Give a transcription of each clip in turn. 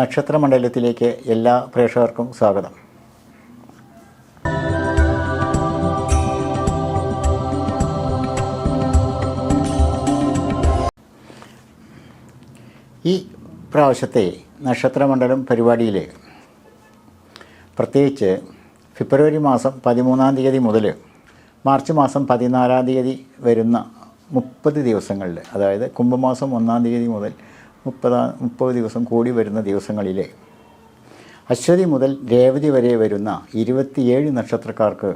നക്ഷത്രമണ്ഡലത്തിലേക്ക് എല്ലാ പ്രേക്ഷകർക്കും സ്വാഗതം. ഈ പ്രാവശ്യത്തെ നക്ഷത്രമണ്ഡലം പരിപാടിയിൽ പ്രത്യേകിച്ച് ഫെബ്രുവരി മാസം പതിമൂന്നാം തീയതി മുതൽ മാർച്ച് മാസം പതിനാലാം തീയതി വരുന്ന മുപ്പത് ദിവസങ്ങളിൽ അതായത് കുംഭമാസം ഒന്നാം തീയതി മുതൽ മുപ്പതാം മുപ്പത് ദിവസം കൂടി വരുന്ന ദിവസങ്ങളിലെ അശ്വതി മുതൽ രേവതി വരെ വരുന്ന ഇരുപത്തിയേഴ് നക്ഷത്രക്കാർക്ക്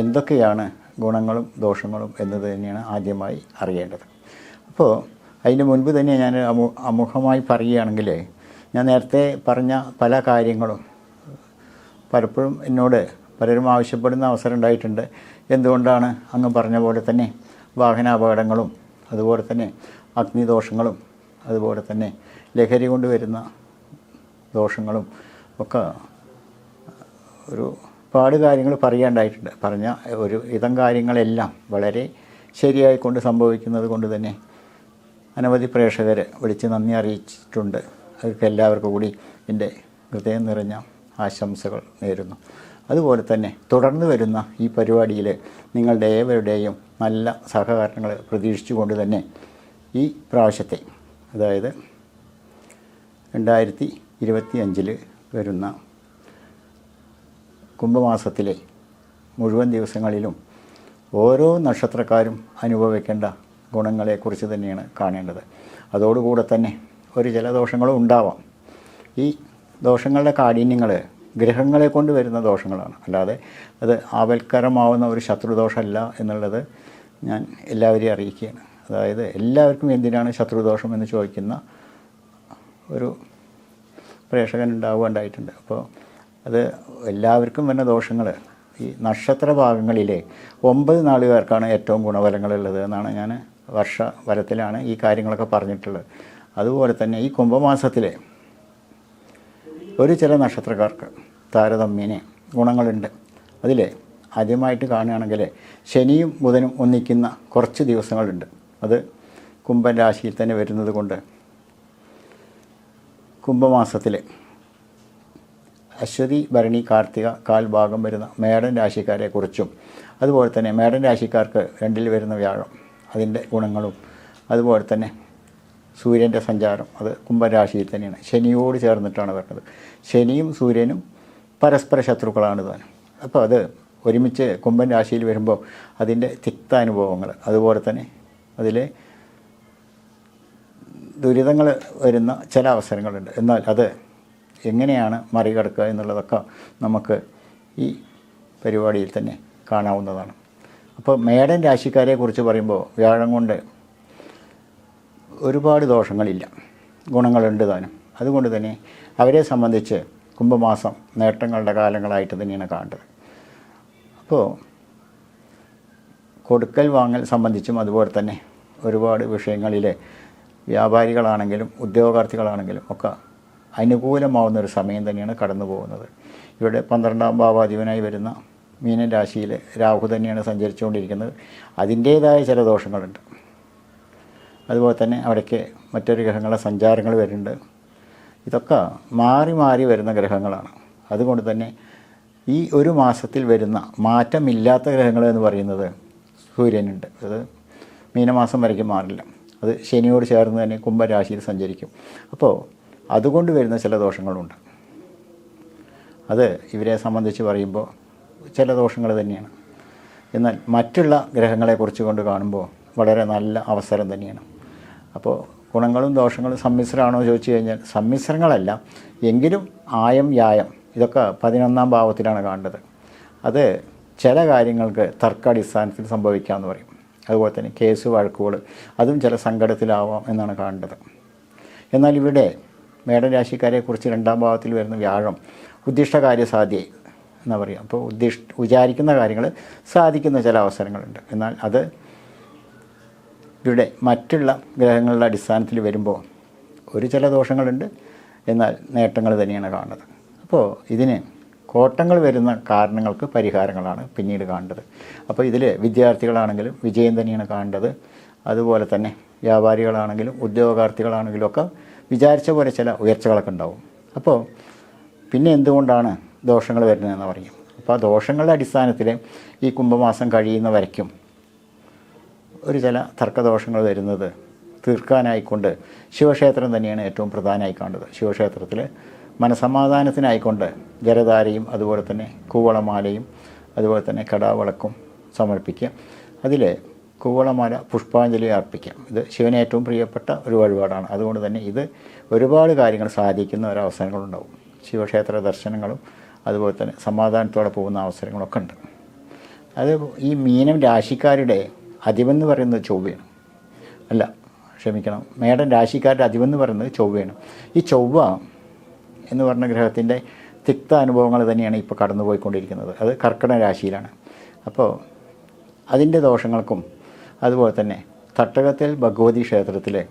എന്തൊക്കെയാണ് ഗുണങ്ങളും ദോഷങ്ങളും എന്നത് തന്നെയാണ് ആദ്യമായി അറിയേണ്ടത്. അപ്പോൾ അതിന് മുൻപ് തന്നെ ഞാൻ അമു അമുഖമായി പറയുകയാണെങ്കിൽ ഞാൻ നേരത്തെ പറഞ്ഞ പല കാര്യങ്ങളും പലപ്പോഴും എന്നോട് പലരും ആവശ്യപ്പെടുന്ന അവസരം ഉണ്ടായിട്ടുണ്ട്. എന്തുകൊണ്ടാണ് അങ്ങ് പറഞ്ഞ പോലെ തന്നെ വാഹനാപകടങ്ങളും അതുപോലെ തന്നെ അഗ്നിദോഷങ്ങളും അതുപോലെ തന്നെ ലഹരി കൊണ്ട് വരുന്ന ദോഷങ്ങളും ഒക്കെ ഒരു പാട് കാര്യങ്ങൾ പറയാണ്ടായിട്ടുണ്ട്. പറഞ്ഞ ഒരു ഇതം കാര്യങ്ങളെല്ലാം വളരെ ശരിയായിക്കൊണ്ട് സംഭവിക്കുന്നത് കൊണ്ട് തന്നെ അനവധി പ്രേക്ഷകർ വിളിച്ച് നന്ദി അറിയിച്ചിട്ടുണ്ട്. അവർക്ക് എല്ലാവർക്കും കൂടി എന്റെ ഹൃദയം നിറഞ്ഞ ആശംസകൾ നേരുന്നു. അതുപോലെ തന്നെ തുടർന്ന് വരുന്ന ഈ പരിപാടിയിൽ നിങ്ങളുടെ ഏവരുടെയും നല്ല സഹകരണങ്ങൾ പ്രതീക്ഷിച്ചുകൊണ്ട് തന്നെ ഈ പ്രാവശ്യത്തെ അതായത് രണ്ടായിരത്തി ഇരുപത്തി അഞ്ചിൽ വരുന്ന കുംഭമാസത്തിലെ മുഴുവൻ ദിവസങ്ങളിലും ഓരോ നക്ഷത്രക്കാരും അനുഭവിക്കേണ്ട ഗുണങ്ങളെക്കുറിച്ച് തന്നെയാണ് കാണേണ്ടത്. അതോടുകൂടെ തന്നെ ഒരു ചില ദോഷങ്ങളും ഉണ്ടാവാം. ഈ ദോഷങ്ങളുടെ കാഠിന്യങ്ങൾ ഗ്രഹങ്ങളെ കൊണ്ട് വരുന്ന ദോഷങ്ങളാണ്. അല്ലാതെ അത് ആവൽക്കരമാവുന്ന ഒരു ശത്രുദോഷമല്ല എന്നുള്ളത് ഞാൻ എല്ലാവരെയും അറിയിക്കുകയാണ്. അതായത് എല്ലാവർക്കും എന്തിനാണ് ശത്രുദോഷം എന്ന് ചോദിക്കുന്ന ഒരു പ്രേക്ഷകൻ ഉണ്ടാവുകയുണ്ടായിട്ടുണ്ട് അപ്പോൾ അത് എല്ലാവർക്കും വരുന്ന ദോഷങ്ങൾ ഈ നക്ഷത്ര ഭാഗങ്ങളിലെ ഒമ്പത് നാളുകാർക്കാണ് ഏറ്റവും ഗുണഫലങ്ങളുള്ളത് എന്നാണ് ഞാൻ വർഷ വരത്തിലാണ് ഈ കാര്യങ്ങളൊക്കെ പറഞ്ഞിട്ടുള്ളത്. അതുപോലെ തന്നെ ഈ കുംഭമാസത്തിലെ ഒരു ചില നക്ഷത്രക്കാർക്ക് താരതമ്യേനെ ഗുണങ്ങളുണ്ട്. അതിൽ ആദ്യമായിട്ട് കാണുകയാണെങ്കിൽ ശനിയും ബുധനും ഒന്നിക്കുന്ന കുറച്ച് ദിവസങ്ങളുണ്ട്. അത് കുംഭൻ രാശിയിൽ തന്നെ വരുന്നത് കൊണ്ട് കുംഭമാസത്തിൽ അശ്വതി ഭരണി കാർത്തിക കാൽഭാഗം വരുന്ന മേടൻ രാശിക്കാരെക്കുറിച്ചും അതുപോലെ തന്നെ മേടൻ രാശിക്കാർക്ക് രണ്ടിൽ വരുന്ന വ്യാഴം അതിന്റെ ഗുണങ്ങളും അതുപോലെ തന്നെ സൂര്യന്റെ സഞ്ചാരം അത് കുംഭരാശിയിൽ തന്നെയാണ്. ശനിയോട് ചേർന്നിട്ടാണ് വരുന്നത്. ശനിയും സൂര്യനും പരസ്പര ശത്രുക്കളാണ് താനും അപ്പോൾ അത് ഒരുമിച്ച് കുംഭൻ രാശിയിൽ വരുമ്പോൾ അതിന്റെ തിക്ത അനുഭവങ്ങൾ അതുപോലെ തന്നെ അതിലെ ദുരിതങ്ങൾ വരുന്ന ചില അവസരങ്ങളുണ്ട്. എന്നാൽ അത് എങ്ങനെയാണ് മറികടക്കുക എന്നുള്ളതൊക്കെ നമുക്ക് ഈ പരിപാടിയിൽ തന്നെ കാണാവുന്നതാണ്. അപ്പോൾ മേടൻ രാശിക്കാരെ കുറിച്ച് പറയുമ്പോൾ വ്യാഴം കൊണ്ട് ഒരുപാട് ദോഷങ്ങളില്ല. ഗുണങ്ങളുണ്ട് താനും. അതുകൊണ്ട് തന്നെ അവരെ സംബന്ധിച്ച് കുംഭമാസം നേട്ടങ്ങളുടെ കാലങ്ങളായിട്ട് തന്നെയാണ് കാണേണ്ടത്. അപ്പോൾ കൊടുക്കൽ വാങ്ങൽ സംബന്ധിച്ചും അതുപോലെ തന്നെ ഒരുപാട് വിഷയങ്ങളിലെ വ്യാപാരികളാണെങ്കിലും ഉദ്യോഗാർത്ഥികളാണെങ്കിലും ഒക്കെ അനുകൂലമാവുന്ന ഒരു സമയം തന്നെയാണ് കടന്നു പോകുന്നത് ഇവിടെ പന്ത്രണ്ടാം ഭാവാധിപനായി വരുന്ന മീനൻ രാശിയിൽ രാഹു തന്നെയാണ് സഞ്ചരിച്ചുകൊണ്ടിരിക്കുന്നത്. അതിന്റേതായ ചില ദോഷങ്ങളുണ്ട്. അതുപോലെ തന്നെ അവിടേക്ക് മറ്റൊരു ഗ്രഹങ്ങളുടെ സഞ്ചാരങ്ങൾ വരുന്നുണ്ട്. ഇതൊക്കെ മാറി മാറി വരുന്ന ഗ്രഹങ്ങളാണ്. അതുകൊണ്ട് തന്നെ ഈ ഒരു മാസത്തിൽ വരുന്ന മാറ്റമില്ലാത്ത ഗ്രഹങ്ങൾ എന്ന് പറയുന്നത് സൂര്യനുണ്ട്. അത് മീനമാസം വരയ്ക്കും മാറില്ല. അത് ശനിയോട് ചേർന്ന് തന്നെ കുംഭരാശിയിൽ സഞ്ചരിക്കും. അപ്പോൾ അതുകൊണ്ട് വരുന്ന ചില ദോഷങ്ങളുണ്ട്. അത് ഇവരെ സംബന്ധിച്ച് പറയുമ്പോൾ ചില ദോഷങ്ങൾ തന്നെയാണ്. എന്നാൽ മറ്റുള്ള ഗ്രഹങ്ങളെക്കുറിച്ച് കൊണ്ട് കാണുമ്പോൾ വളരെ നല്ല അവസരം തന്നെയാണ്. അപ്പോൾ ഗുണങ്ങളും ദോഷങ്ങളും സമ്മിശ്രമാണോ ചോദിച്ചു കഴിഞ്ഞാൽ സമ്മിശ്രങ്ങളല്ല. എങ്കിലും ആയം യായം ഇതൊക്കെ പതിനൊന്നാം ഭാവത്തിലാണ് കാണേണ്ടത്. അത് ചില കാര്യങ്ങൾക്ക് തർക്കാടിസ്ഥാനത്തിൽ സംഭവിക്കാമെന്ന് പറയും. അതുപോലെ തന്നെ കേസ് വഴക്കുകൾ അതും ചില സങ്കടത്തിലാവാം എന്നാണ് കാണേണ്ടത്. എന്നാൽ ഇവിടെ മേടരാശിക്കാരെക്കുറിച്ച് രണ്ടാം ഭാഗത്തിൽ വരുന്ന വ്യാഴം ഉദ്ദിഷ്ട കാര്യസാധ്യത എന്നാ പറയുക അപ്പോൾ ഉദ്ദിഷ്ട വിചാരിക്കുന്ന കാര്യങ്ങൾ സാധിക്കുന്ന ചില അവസരങ്ങളുണ്ട്. എന്നാൽ അത് ഇവിടെ മറ്റുള്ള ഗ്രഹങ്ങളുടെ അടിസ്ഥാനത്തിൽ വരുമ്പോൾ ഒരു ചില ദോഷങ്ങളുണ്ട്. എന്നാൽ നേട്ടങ്ങൾ തന്നെയാണ് കാണുന്നത്. അപ്പോൾ ഇതിന് കോട്ടങ്ങൾ വരുന്ന കാരണങ്ങൾക്ക് പരിഹാരങ്ങളാണ് പിന്നീട് കാണേണ്ടത്. അപ്പോൾ ഇതിൽ വിദ്യാർത്ഥികളാണെങ്കിലും വിജയം തന്നെയാണ് കാണേണ്ടത്. അതുപോലെ തന്നെ വ്യാപാരികളാണെങ്കിലും ഉദ്യോഗാർത്ഥികളാണെങ്കിലും ഒക്കെ വിചാരിച്ച പോലെ ചില ഉയർച്ചകളൊക്കെ ഉണ്ടാവും. അപ്പോൾ പിന്നെ എന്തുകൊണ്ടാണ് ദോഷങ്ങൾ വരുന്നതെന്ന് പറയും. അപ്പോൾ ആ ദോഷങ്ങളുടെ അടിസ്ഥാനത്തിൽ ഈ കുംഭമാസം കഴിയുന്ന വരയ്ക്കും ഒരു ചില തർക്കദോഷങ്ങൾ വരുന്നത് തീർക്കാനായിക്കൊണ്ട് ശിവക്ഷേത്രം തന്നെയാണ് ഏറ്റവും പ്രധാനമായി കാണുന്നത് ശിവക്ഷേത്രത്തിൽ മനസമാധാനത്തിനായിക്കൊണ്ട് ജലധാരയും അതുപോലെ തന്നെ കൂവളമാലയും അതുപോലെ തന്നെ കടാവിളക്കും സമർപ്പിക്കുക. അതിൽ കൂവളമാല പുഷ്പാഞ്ജലി അർപ്പിക്കാം ഇത് ശിവന് ഏറ്റവും പ്രിയപ്പെട്ട ഒരു വഴിപാടാണ്. അതുകൊണ്ട് തന്നെ ഇത് ഒരുപാട് കാര്യങ്ങൾ സാധിക്കുന്ന ഒരവസരങ്ങളുണ്ടാവും. ശിവക്ഷേത്ര ദർശനങ്ങളും അതുപോലെ തന്നെ സമാധാനത്തോടെ പോകുന്ന അവസരങ്ങളൊക്കെ ഉണ്ട്. അത് ഈ മീനം രാശിക്കാരുടെ അധിപെന്ന് പറയുന്നത് ചൊവ്വയാണ്. അല്ല ക്ഷമിക്കണം. മേടൻ രാശിക്കാരുടെ അധിപെന്ന് പറയുന്നത് ചൊവ്വയാണ്. ഈ ചൊവ്വ എന്ന് പറഞ്ഞ ഗ്രഹത്തിന്റെ തിക്ത അനുഭവങ്ങൾ തന്നെയാണ് ഇപ്പോൾ കടന്നുപോയിക്കൊണ്ടിരിക്കുന്നത്. അത് കർക്കിടക രാശിയിലാണ്. അപ്പോൾ അതിന്റെ ദോഷങ്ങൾക്കും അതുപോലെ തന്നെ തട്ടകത്തിൽ ഭഗവതി ക്ഷേത്രത്തിൽ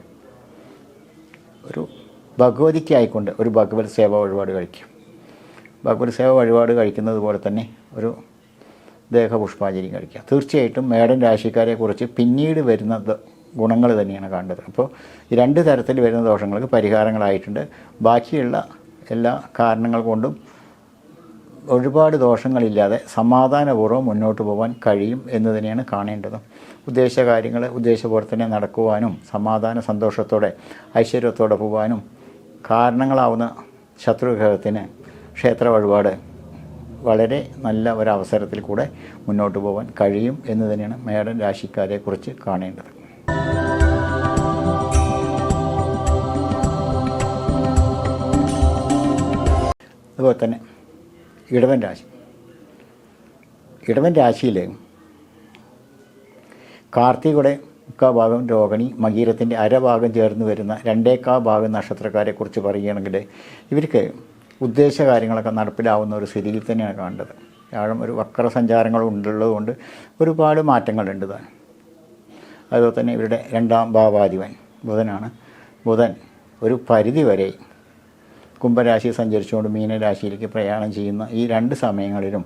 ഒരു ഭഗവതിക്കായിക്കൊണ്ട് ഒരു ഭഗവത് സേവ വഴിപാട് കഴിക്കും. ഭഗവത് സേവ വഴിപാട് കഴിക്കുന്നത് പോലെ തന്നെ ഒരു ദേഹപുഷ്പാഞ്ജലി കഴിക്കുക തീർച്ചയായിട്ടും മേടൻ രാശിക്കാരെ കുറിച്ച് പിന്നീട് വരുന്ന ഗുണങ്ങൾ തന്നെയാണ് കാണേണ്ടത്. അപ്പോൾ രണ്ട് തരത്തിൽ വരുന്ന ദോഷങ്ങൾക്ക് പരിഹാരങ്ങളായിട്ടുണ്ട്. ബാക്കിയുള്ള എല്ലാ കാരണങ്ങൾ കൊണ്ടും ഒരുപാട് ദോഷങ്ങളില്ലാതെ സമാധാനപൂർവം മുന്നോട്ട് പോകാൻ കഴിയും എന്ന് തന്നെയാണ് കാണേണ്ടത്. ഉദ്ദേശ കാര്യങ്ങൾ ഉദ്ദേശപോലെ തന്നെ നടക്കുവാനും സമാധാന സന്തോഷത്തോടെ ഐശ്വര്യത്തോടെ പോകാനും കാരണങ്ങളാവുന്ന ശത്രുഗ്രഹത്തിന് ക്ഷേത്ര വഴിപാട് വളരെ നല്ല ഒരവസരത്തിൽ കൂടെ മുന്നോട്ട് പോകാൻ കഴിയും എന്ന് തന്നെയാണ് മേടൻ രാശിക്കാരെക്കുറിച്ച് കാണേണ്ടത്. അതുപോലെ തന്നെ ഇടവൻ രാശി. ഇടവൻ രാശിയിൽ കാർത്തികയുടെ മുക്കാ ഭാഗം രോഹിണി മകീരത്തിന്റെ അരഭാഗം ചേർന്ന് വരുന്ന രണ്ടേക്കാ ഭാഗം നക്ഷത്രക്കാരെ കുറിച്ച് പറയുകയാണെങ്കിൽ ഇവർക്ക് ഉദ്ദേശ കാര്യങ്ങളൊക്കെ നടപ്പിലാവുന്ന ഒരു സ്ഥിതിയിൽ തന്നെയാണ് കാണേണ്ടത്. വ്യാഴം ഒരു വക്ര സഞ്ചാരങ്ങൾ ഉള്ളതുകൊണ്ട് ഒരുപാട് മാറ്റങ്ങളുണ്ട് താൻ അതുപോലെ തന്നെ ഇവരുടെ രണ്ടാം ഭാവാധിപൻ ബുധനാണ്. ബുധൻ ഒരു പരിധി വരെ കുംഭരാശി സഞ്ചരിച്ചുകൊണ്ട് മീനരാശിയിലേക്ക് പ്രയാണം ചെയ്യുന്ന ഈ രണ്ട് സമയങ്ങളിലും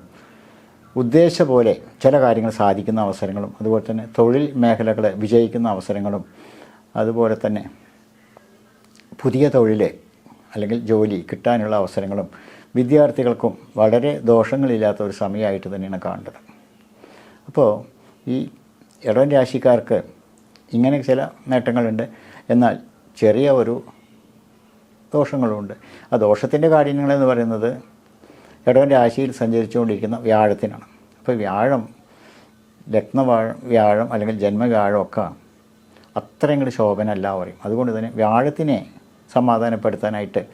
ഉദ്ദേശ പോലെ ചില കാര്യങ്ങൾ സാധിക്കുന്ന അവസരങ്ങളും അതുപോലെ തന്നെ തൊഴിൽ മേഖലകൾ വിജയിക്കുന്ന അവസരങ്ങളും അതുപോലെ തന്നെ പുതിയ തൊഴിൽ അല്ലെങ്കിൽ ജോലി കിട്ടാനുള്ള അവസരങ്ങളും വിദ്യാർത്ഥികൾക്കും വളരെ ദോഷങ്ങളില്ലാത്ത ഒരു സമയമായിട്ട് തന്നെയാണ് കാണേണ്ടത്. അപ്പോൾ ഈ ഇടം രാശിക്കാർക്ക് ഇങ്ങനെ ചില നേട്ടങ്ങളുണ്ട്. എന്നാൽ ചെറിയ ഒരു ദോഷങ്ങളുമുണ്ട് ആ ദോഷത്തിന്റെ കാര്യങ്ങളെന്ന് പറയുന്നത് ഇടവൻ രാശിയിൽ സഞ്ചരിച്ചുകൊണ്ടിരിക്കുന്ന വ്യാഴത്തിനാണ്. അപ്പോൾ വ്യാഴം ലഗ്നവാഴ വ്യാഴം അല്ലെങ്കിൽ ജന്മവ്യാഴമൊക്കെ അത്രയും കൂടി ശോഭനല്ല പറയും. അതുകൊണ്ട് തന്നെ വ്യാഴത്തിനെ സമാധാനപ്പെടുത്താനായിട്ട്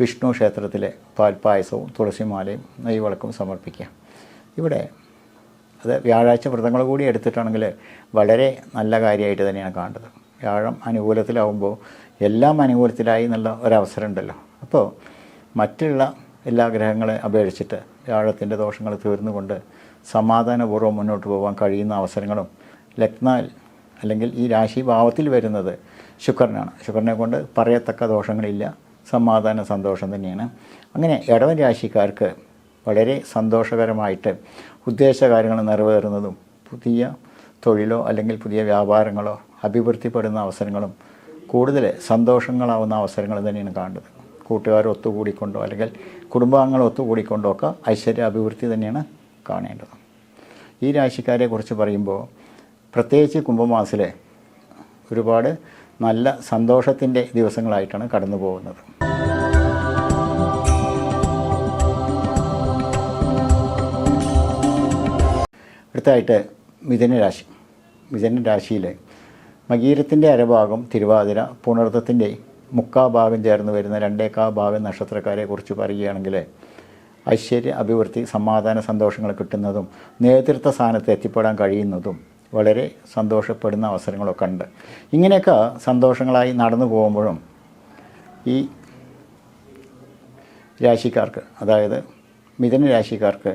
വിഷ്ണു ക്ഷേത്രത്തിലെ പാൽപ്പായസവും തുളസിമാലയും നെയ്വിളക്കും സമർപ്പിക്കുക. ഇവിടെ അത് വ്യാഴാഴ്ച വ്രതങ്ങൾ കൂടി എടുത്തിട്ടാണെങ്കിൽ വളരെ നല്ല കാര്യമായിട്ട് തന്നെയാണ് കാണേണ്ടത് വ്യാഴം അനുകൂലത്തിലാവുമ്പോൾ എല്ലാം അനുകൂലത്തിലായി എന്നുള്ള ഒരവസരം ഉണ്ടല്ലോ അപ്പോൾ മറ്റുള്ള എല്ലാ ഗ്രഹങ്ങളെ അപേക്ഷിച്ചിട്ട് വ്യാഴത്തിന്റെ ദോഷങ്ങൾ തീർന്നുകൊണ്ട് സമാധാനപൂർവം മുന്നോട്ട് പോകാൻ കഴിയുന്ന അവസരങ്ങളും ലഗ്നാൽ അല്ലെങ്കിൽ ഈ രാശി ഭാവത്തിൽ വരുന്നത് ശുക്രനാണ്. ശുക്രനെ കൊണ്ട് പറയത്തക്ക ദോഷങ്ങളില്ല സമാധാന സന്തോഷം തന്നെയാണ്. അങ്ങനെ ഇടവൻ രാശിക്കാർക്ക് വളരെ സന്തോഷകരമായിട്ട് ഉദ്ദേശ കാര്യങ്ങൾ നിറവേറുന്നതും പുതിയ തൊഴിലോ അല്ലെങ്കിൽ പുതിയ വ്യാപാരങ്ങളോ അഭിവൃദ്ധിപ്പെടുന്ന അവസരങ്ങളും കൂടുതൽ സന്തോഷങ്ങളാവുന്ന അവസരങ്ങൾ തന്നെയാണ് കാണുന്നത്. കൂട്ടുകാർ ഒത്തുകൂടിക്കൊണ്ടോ അല്ലെങ്കിൽ കുടുംബാംഗങ്ങൾ ഒത്തുകൂടിക്കൊണ്ടോ ഒക്കെ ഐശ്വര്യ അഭിവൃദ്ധി തന്നെയാണ് കാണേണ്ടത്. ഈ രാശിക്കാരെ കുറിച്ച് പറയുമ്പോൾ പ്രത്യേകിച്ച് കുംഭമാസിലെ ഒരുപാട് നല്ല സന്തോഷത്തിന്റെ ദിവസങ്ങളായിട്ടാണ് കടന്നു പോകുന്നത്. അടുത്തായിട്ട് മിഥുന രാശി മിഥുന രാശിയിൽ മകീരത്തിന്റെ അരഭാഗം തിരുവാതിര പുണർത്തത്തിന്റെ മുക്കാ ഭാഗം ചേർന്ന് വരുന്ന രണ്ടേക്കാ ഭാഗം നക്ഷത്രക്കാരെ കുറിച്ച് പറയുകയാണെങ്കിൽ ഐശ്വര്യ അഭിവൃദ്ധി സമാധാന സന്തോഷങ്ങൾ കിട്ടുന്നതും നേതൃത്വ സ്ഥാനത്ത് എത്തിപ്പെടാൻ കഴിയുന്നതും വളരെ സന്തോഷപ്പെടുന്ന അവസരങ്ങളൊക്കെ ഉണ്ട്. ഇങ്ങനെയൊക്കെ സന്തോഷങ്ങളായി നടന്നു പോകുമ്പോഴും ഈ രാശിക്കാർക്ക് അതായത് മിഥുന രാശിക്കാർക്ക്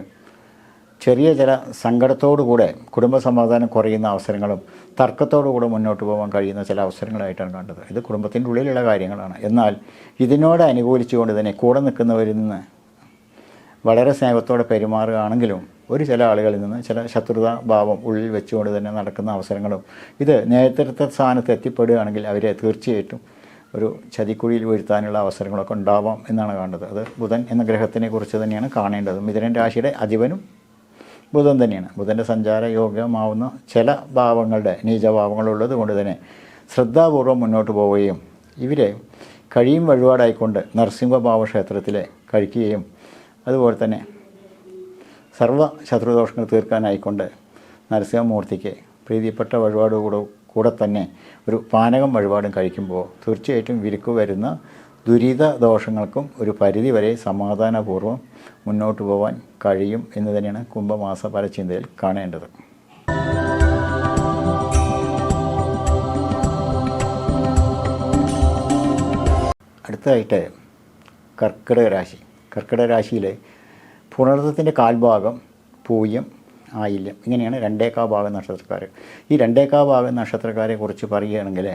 ചെറിയ ചില സങ്കടത്തോടുകൂടെ കുടുംബ സമാധാനം കുറയുന്ന അവസരങ്ങളും തർക്കത്തോടുകൂടെ മുന്നോട്ട് പോകാൻ കഴിയുന്ന ചില അവസരങ്ങളായിട്ടാണ് കണ്ടത്. ഇത് കുടുംബത്തിന്റെ ഉള്ളിലുള്ള കാര്യങ്ങളാണ്. എന്നാൽ ഇതിനോട് അനുകൂലിച്ചുകൊണ്ട് തന്നെ കൂടെ നിൽക്കുന്നവരിൽ നിന്ന് വളരെ സ്നേഹത്തോടെ പെരുമാറുകയാണെങ്കിലും ഒരു ചില ആളുകളിൽ നിന്ന് ചില ശത്രുതാ ഭാവം ഉള്ളിൽ വെച്ചുകൊണ്ട് തന്നെ നടക്കുന്ന അവസരങ്ങളും ഇത് നേതൃത്വ സ്ഥാനത്ത് എത്തിപ്പെടുകയാണെങ്കിൽ അവരെ തീർച്ചയായിട്ടും ഒരു ചതിക്കുഴിയിൽ വീഴ്ത്താനുള്ള അവസരങ്ങളൊക്കെ ഉണ്ടാവാം എന്നാണ് കാണുന്നത്. അത് ബുധൻ എന്ന ഗ്രഹത്തിനെ കുറിച്ച് തന്നെയാണ് കാണേണ്ടത്. മിഥുനൻ രാശിയുടെ അധിപനും ബുധൻ തന്നെയാണ്. ബുധന്റെ സഞ്ചാര യോഗ്യമാവുന്ന ചില ഭാവങ്ങളുടെ നീചഭാവങ്ങളുള്ളത് കൊണ്ട് തന്നെ ശ്രദ്ധാപൂർവം മുന്നോട്ട് പോവുകയും ഇവരെ കഴിയും വഴിപാടായിക്കൊണ്ട് നരസിംഹഭാവ ക്ഷേത്രത്തിലെ കഴിക്കുകയും അതുപോലെ തന്നെ സർവ ശത്രുദോഷങ്ങൾ തീർക്കാനായിക്കൊണ്ട് നരസിംഹമൂർത്തിക്ക് പ്രീതിപ്പെട്ട വഴിപാട് കൂടെ കൂടെ തന്നെ ഒരു പാനകം വഴിപാടും കഴിക്കുമ്പോൾ തീർച്ചയായിട്ടും വിരുക്ക് വരുന്ന ദുരിത ദോഷങ്ങൾക്കും ഒരു പരിധി വരെ സമാധാനപൂർവം മുന്നോട്ട് പോകാൻ കഴിയും എന്ന് തന്നെയാണ് കുംഭമാസ പരചിന്തയിൽ കാണേണ്ടത്. അടുത്തതായിട്ട് കർക്കിടക രാശി. കർക്കിടക രാശിയിൽ പുണർത്തത്തിന്റെ കാൽഭാഗം പൂയം ആയില്യം ഇങ്ങനെയാണ് രണ്ടേക്കാ ഭാഗം നക്ഷത്രക്കാർ ഈ രണ്ടേക്കാ ഭാഗം നക്ഷത്രക്കാരെ കുറിച്ച് പറയുകയാണെങ്കിൽ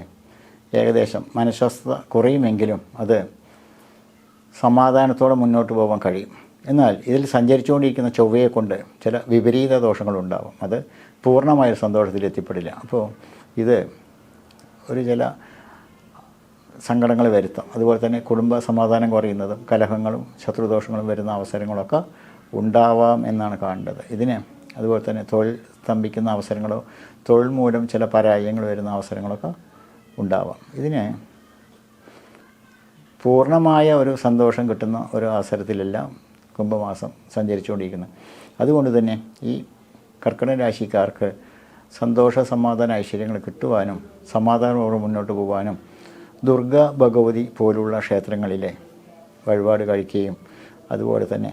ഏകദേശം മനഃസ്വസ്ഥത കുറയുമെങ്കിലും അത് സമാധാനത്തോടെ മുന്നോട്ട് പോകാൻ കഴിയും. എന്നാൽ ഇതിൽ സഞ്ചരിച്ചുകൊണ്ടിരിക്കുന്ന ചൊവ്വയെ കൊണ്ട് ചില വിപരീത ദോഷങ്ങളുണ്ടാവും. അത് പൂർണമായ സന്തോഷത്തിൽ എത്തിപ്പെടില്ല. അപ്പോൾ ഇത് ഒരു ചില സങ്കടങ്ങൾ വരുത്താം. അതുപോലെ തന്നെ കുടുംബ സമാധാനം കുറയുന്നതും കലഹങ്ങളും ശത്രുദോഷങ്ങളും വരുന്ന അവസരങ്ങളൊക്കെ ഉണ്ടാവാം എന്നാണ് കാണേണ്ടത്. ഇതിന് അതുപോലെ തന്നെ തൊഴിൽ സ്തംഭിക്കുന്ന അവസരങ്ങളോ തൊഴിൽ മൂലം ചില പരാജയങ്ങൾ വരുന്ന അവസരങ്ങളൊക്കെ ഉണ്ടാവാം. ഇതിന് പൂർണമായ ഒരു സന്തോഷം കിട്ടുന്ന ഒരു അവസരത്തിലെല്ലാം കുംഭമാസം സഞ്ചരിച്ചുകൊണ്ടിരിക്കുന്നത്. അതുകൊണ്ട് തന്നെ ഈ കർക്കിടക രാശിക്കാർക്ക് സന്തോഷ സമാധാന ഐശ്വര്യങ്ങൾ കിട്ടുവാനും സമാധാനപൂർവം മുന്നോട്ട് പോകാനും ദുർഗ ഭഗവതി പോലുള്ള ക്ഷേത്രങ്ങളിലെ വഴിപാട് കഴിക്കുകയും അതുപോലെ തന്നെ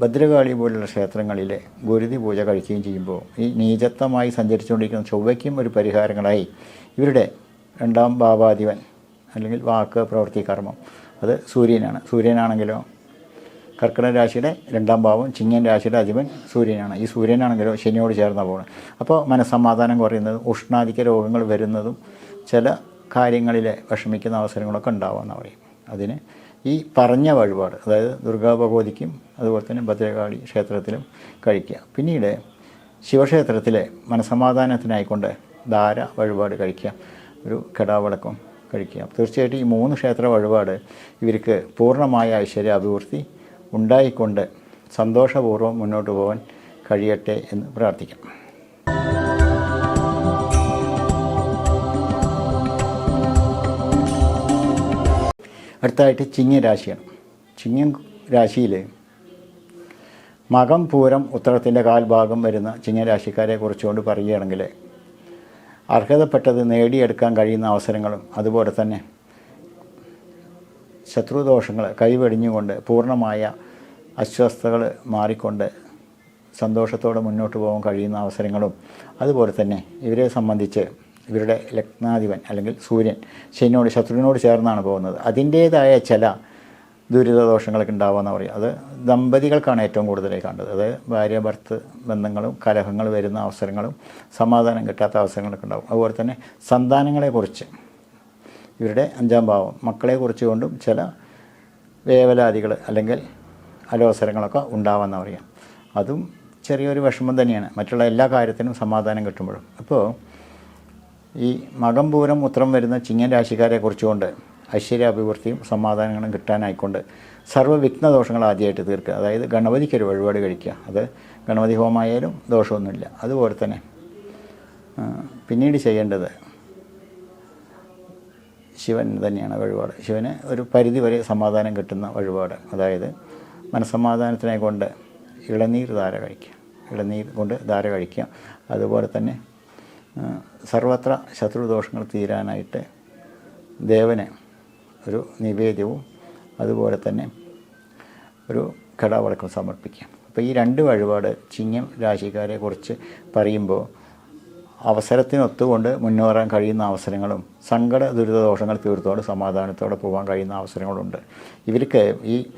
ഭദ്രകാളി പോലുള്ള ക്ഷേത്രങ്ങളിൽ ഗുരുതി പൂജ കഴിക്കുകയും ചെയ്യുമ്പോൾ ഈ നീചത്വമായി സഞ്ചരിച്ചുകൊണ്ടിരിക്കുന്ന ചൊവ്വയ്ക്കും ഒരു പരിഹാരങ്ങളായി ഇവരുടെ രണ്ടാം ഭാവാധിപൻ അല്ലെങ്കിൽ വാക്ക് പ്രവൃത്തി കർമ്മം. അത് സൂര്യനാണ്. സൂര്യനാണെങ്കിലോ കർക്കിടക രാശിയുടെ രണ്ടാം ഭാവം ചിങ്ങൻ രാശിയുടെ അധിപൻ സൂര്യനാണ്. ഈ സൂര്യനാണെങ്കിലോ ശനിയോട് ചേർന്ന പോകണം അപ്പോൾ മനസ്സമാധാനം കുറയുന്നതും ഉഷ്ണാധിക രോഗങ്ങൾ വരുന്നതും ചില കാര്യങ്ങളിലെ വിഷമിക്കുന്ന അവസരങ്ങളൊക്കെ ഉണ്ടാവുമെന്ന് പറയും. അതിന് ഈ പറഞ്ഞ വഴിപാട് അതായത് ദുർഗാ ഭഗവതിക്കും അതുപോലെ തന്നെ ഭദ്രകാളി ക്ഷേത്രത്തിലും കഴിക്കുക. പിന്നീട് ശിവക്ഷേത്രത്തിലെ മനസമാധാനത്തിനായിക്കൊണ്ട് ധാര വഴിപാട് കഴിക്കുക ഒരു കെടാവിളക്കം കഴിക്കുക. തീർച്ചയായിട്ടും ഈ മൂന്ന് ക്ഷേത്ര വഴിപാട് ഇവർക്ക് പൂർണമായ ഐശ്വര്യ അഭിവൃദ്ധി ഉണ്ടായിക്കൊണ്ട് സന്തോഷപൂർവം മുന്നോട്ട് പോകാൻ കഴിയട്ടെ എന്ന് പ്രാർത്ഥിക്കാം. അടുത്തതായിട്ട് ചിങ്ങ രാശിയാണ്. ചിങ്ങം രാശിയിൽ മകം പൂരം ഉത്തരത്തിന്റെ കാൽഭാഗം വരുന്ന ചിങ്ങരാശിക്കാരെ കുറിച്ചുകൊണ്ട് പറയുകയാണെങ്കിൽ അർഹതപ്പെട്ടത് നേടിയെടുക്കാൻ കഴിയുന്ന അവസരങ്ങളും അതുപോലെ തന്നെ ശത്രുദോഷങ്ങൾ കൈവെടിഞ്ഞുകൊണ്ട് പൂർണമായ അസ്വസ്ഥതകൾ മാറിക്കൊണ്ട് സന്തോഷത്തോടെ മുന്നോട്ട് പോകാൻ കഴിയുന്ന അവസരങ്ങളും അതുപോലെ തന്നെ ഇവരെ സംബന്ധിച്ച് ഇവരുടെ ലഗ്നാധിപൻ അല്ലെങ്കിൽ സൂര്യൻ ശനിയോട് ശത്രുവിനോട് ചേർന്നാണ് പോകുന്നത്. അതിന്റേതായ ചില ദുരിതദോഷങ്ങളൊക്കെ ഉണ്ടാവുമെന്ന് പറയും അത് ദമ്പതികൾക്കാണ് ഏറ്റവും കൂടുതലായി കണ്ടത്. അത് ഭാര്യ ഭർത്ത് ബന്ധങ്ങളും കലഹങ്ങൾ വരുന്ന അവസരങ്ങളും സമാധാനം കിട്ടാത്ത അവസരങ്ങളൊക്കെ ഉണ്ടാവും. അതുപോലെ തന്നെ സന്താനങ്ങളെക്കുറിച്ച് ഇവരുടെ അഞ്ചാം ഭാവം മക്കളെ കുറിച്ച് കൊണ്ടും ചില വേവലാതികൾ അല്ലെങ്കിൽ അലോസരങ്ങളൊക്കെ ഉണ്ടാവാമെന്ന് പറയാം അതും ചെറിയൊരു വിഷമം തന്നെയാണ്. മറ്റുള്ള എല്ലാ കാര്യത്തിനും സമാധാനം കിട്ടുമ്പോഴും. അപ്പോൾ ഈ മകം പൂരം ഉത്തരം വരുന്ന ചിങ്ങൻ രാശിക്കാരെ കുറിച്ചുകൊണ്ട് ഐശ്വര്യാഭിവൃദ്ധിയും സമാധാനങ്ങളും കിട്ടാനായിക്കൊണ്ട് സർവവിഘ്നദോഷങ്ങൾ ആദ്യമായിട്ട് തീർക്കുക. അതായത് ഗണപതിക്കൊരു വഴിപാട് കഴിക്കുക. അത് ഗണപതി ഹോമമായാലും ദോഷമൊന്നുമില്ല. അതുപോലെ തന്നെ പിന്നീട് ചെയ്യേണ്ടത് ശിവൻ തന്നെയാണ് വഴിപാട്. ശിവന് ഒരു പരിധി വരെ സമാധാനം കിട്ടുന്ന വഴിപാട്. അതായത് മനസ്സമാധാനത്തിനെ കൊണ്ട് ഇളനീർ ധാര കഴിക്കുക. ഇളനീർ കൊണ്ട് ധാര കഴിക്കുക. അതുപോലെ തന്നെ സർവത്ര ശത്രുദോഷങ്ങൾ തീരാനായിട്ട് ദേവന് ഒരു നിവേദ്യവും അതുപോലെ തന്നെ ഒരു കടാവളക്കം സമർപ്പിക്കാം. അപ്പോൾ ഈ രണ്ട് വഴിപാട് ചിങ്ങം രാശിക്കാരെ കുറിച്ച് പറയുമ്പോൾ അവസരത്തിനൊത്തുകൊണ്ട് മുന്നേറാൻ കഴിയുന്ന അവസരങ്ങളും സങ്കട ദുരിതദോഷങ്ങൾ തീർത്തോടെ സമാധാനത്തോടെ പോകാൻ കഴിയുന്ന അവസരങ്ങളുണ്ട്. ഇവർക്ക് ഈ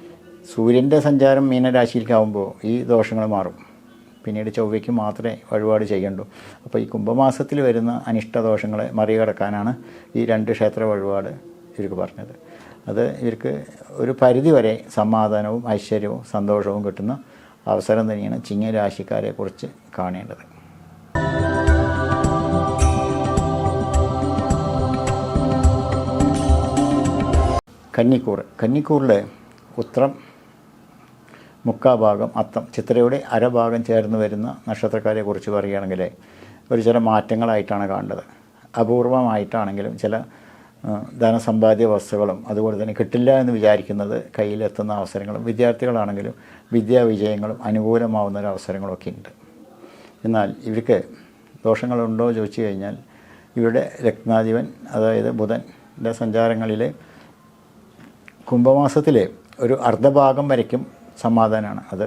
സൂര്യന്റെ സഞ്ചാരം മീനരാശിയിലേക്കാവുമ്പോൾ ഈ ദോഷങ്ങൾ മാറും. പിന്നീട് ചൊവ്വയ്ക്ക് മാത്രമേ വഴിപാട് ചെയ്യണ്ടൂ. അപ്പോൾ ഈ കുംഭമാസത്തിൽ വരുന്ന അനിഷ്ടദോഷങ്ങളെ മറികടക്കാനാണ് ഈ രണ്ട് ക്ഷേത്ര വഴിപാട് ഇവർക്ക് പറഞ്ഞത്. അത് ഇവർക്ക് ഒരു പരിധിവരെ സമാധാനവും ഐശ്വര്യവും സന്തോഷവും കിട്ടുന്ന അവസരം തന്നെയാണ് ചിങ്ങ രാശിക്കാരെ കുറിച്ച് കാണേണ്ടത്. കന്നിക്കൂർ കന്നിക്കൂറിൽ ഉത്രം മുക്കാഭാഗം അത്തം. ചിത്രയുടെ അരഭാഗം ചേർന്ന് വരുന്ന നക്ഷത്രക്കാരെ കുറിച്ച് പറയുകയാണെങ്കിൽ ഒരു ചില മാറ്റങ്ങളായിട്ടാണ് കാണേണ്ടത് അപൂർവമായിട്ടാണെങ്കിലും ചില ധനസമ്പാദ്യ വസ്തുക്കളും അതുപോലെ തന്നെ കിട്ടില്ല എന്ന് വിചാരിക്കുന്നത് കയ്യിലെത്തുന്ന അവസരങ്ങളും വിദ്യാർത്ഥികളാണെങ്കിലും വിദ്യാവിജയങ്ങളും അനുകൂലമാവുന്ന ഒരു അവസരങ്ങളൊക്കെ ഉണ്ട്. എന്നാൽ ഇവർക്ക് ദോഷങ്ങളുണ്ടോ ചോദിച്ചു കഴിഞ്ഞാൽ ഇവരുടെ രത്നാധിപൻ അതായത് ബുധന്റെ സഞ്ചാരങ്ങളിൽ കുംഭമാസത്തിലെ ഒരു അർദ്ധഭാഗം വരയ്ക്കും സമാധാനമാണ് അത്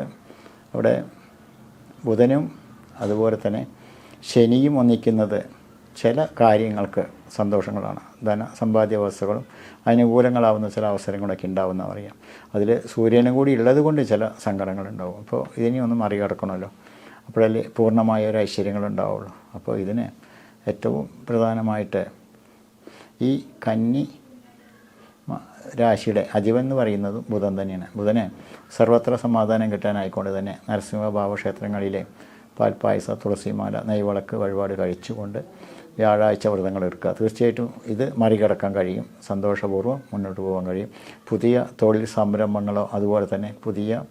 അവിടെ ബുധനും അതുപോലെ തന്നെ ശനിയും ഒന്നിക്കുന്നത് ചില കാര്യങ്ങൾക്ക് സന്തോഷങ്ങളാണ്. ധന സമ്പാദ്യ അവസ്ഥകളും അനുകൂലങ്ങളാവുന്ന ചില അവസരങ്ങളൊക്കെ ഉണ്ടാവുമെന്ന് അറിയാം അതിൽ സൂര്യനും കൂടി ഉള്ളത് കൊണ്ട് ചില സങ്കടങ്ങളുണ്ടാവും അപ്പോൾ ഇതിനെ ഒന്ന് മറികടക്കണമല്ലോ. അപ്പോഴല്ലേ പൂർണമായ ഒരു ഐശ്വര്യങ്ങളുണ്ടാവുള്ളൂ അപ്പോൾ ഇതിന് ഏറ്റവും പ്രധാനമായിട്ട് ഈ കന്നി രാശിയുടെ അജീവൻ എന്ന് പറയുന്നത് ബുധൻ തന്നെയാണ്. ബുധന് സർവത്ര സമാധാനം കിട്ടാനായിക്കൊണ്ട് തന്നെ നരസിംഹഭാവ ക്ഷേത്രങ്ങളിലെ പാൽപ്പായസ തുളസിമാല നെയ്വിളക്ക് വഴിപാട് കഴിച്ചുകൊണ്ട് വ്യാഴാഴ്ച വ്രതങ്ങൾ എടുക്കുക. തീർച്ചയായിട്ടും ഇത് മറികടക്കാൻ കഴിയും. സന്തോഷപൂർവം മുന്നോട്ട് പോകാൻ കഴിയും. പുതിയ തൊഴിൽ സംരംഭങ്ങളോ അതുപോലെ തന്നെ പുതിയ